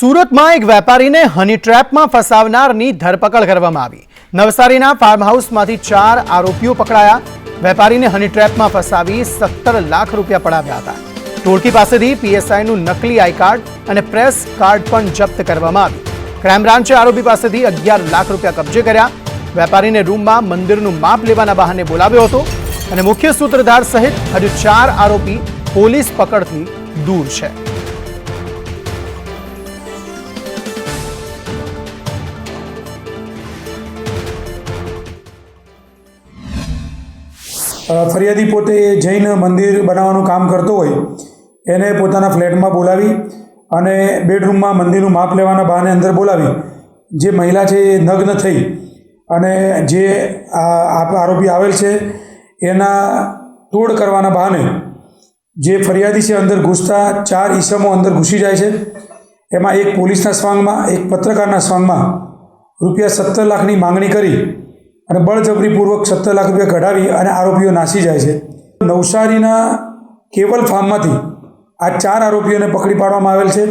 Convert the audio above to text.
સુરતમાં એક વેપારીને હની ટ્રેપમાં ફસાવનારની ધરપકડ કરવામાં આવી. નવસારીના ફાર્મ હાઉસમાંથી ચાર આરોપીઓ પકડાયા. વેપારીને હની ટ્રેપમાં ફસાવી સત્તર લાખ રૂપિયા પડાવ્યા હતા. ટોળકી પાસેથી પીએસઆઈનું નકલી આઈ કાર્ડ અને પ્રેસ કાર્ડ પણ જપ્ત કરવામાં આવ્યું ક્રાઇમ બ્રાન્ચે આરોપી પાસેથી અગિયાર લાખ રૂપિયા કબજે કર્યા. વેપારીને રૂમમાં મંદિરનું માપ લેવાના બહાને બોલાવ્યો હતો અને મુખ્ય સૂત્રધાર સહિત હજુ ચાર આરોપી પોલીસ પકડથી દૂર છે. ફરિયાદી પોતે જૈન મંદિર બનાવવાનું કામ કરતો હોય, એને પોતાના ફ્લેટમાં બોલાવી અને બેડરૂમમાં મંદિરનું માપ લેવાના બહાને અંદર બોલાવી. જે મહિલા છે એ નગ્ન થઈ અને જે આરોપી આવેલ છે, એના તોડ કરવાના બહાને જે ફરિયાદી છે અંદર ઘૂસતા ચાર ઈસમો અંદર ઘૂસી જાય છે. એમાં એક પોલીસના સ્વાંગમાં, એક પત્રકારના સ્વાંગમાં રૂપિયા સત્તર લાખની માંગણી કરી અને બળજબરીપૂર્વક સત્તર લાખ રૂપિયા કઢાવી અને આરોપીઓ નાસી જાય છે. નવસારીના કેવલ ફાર્મમાંથી આ ચાર આરોપીઓને પકડી પાડવામાં આવેલ છે.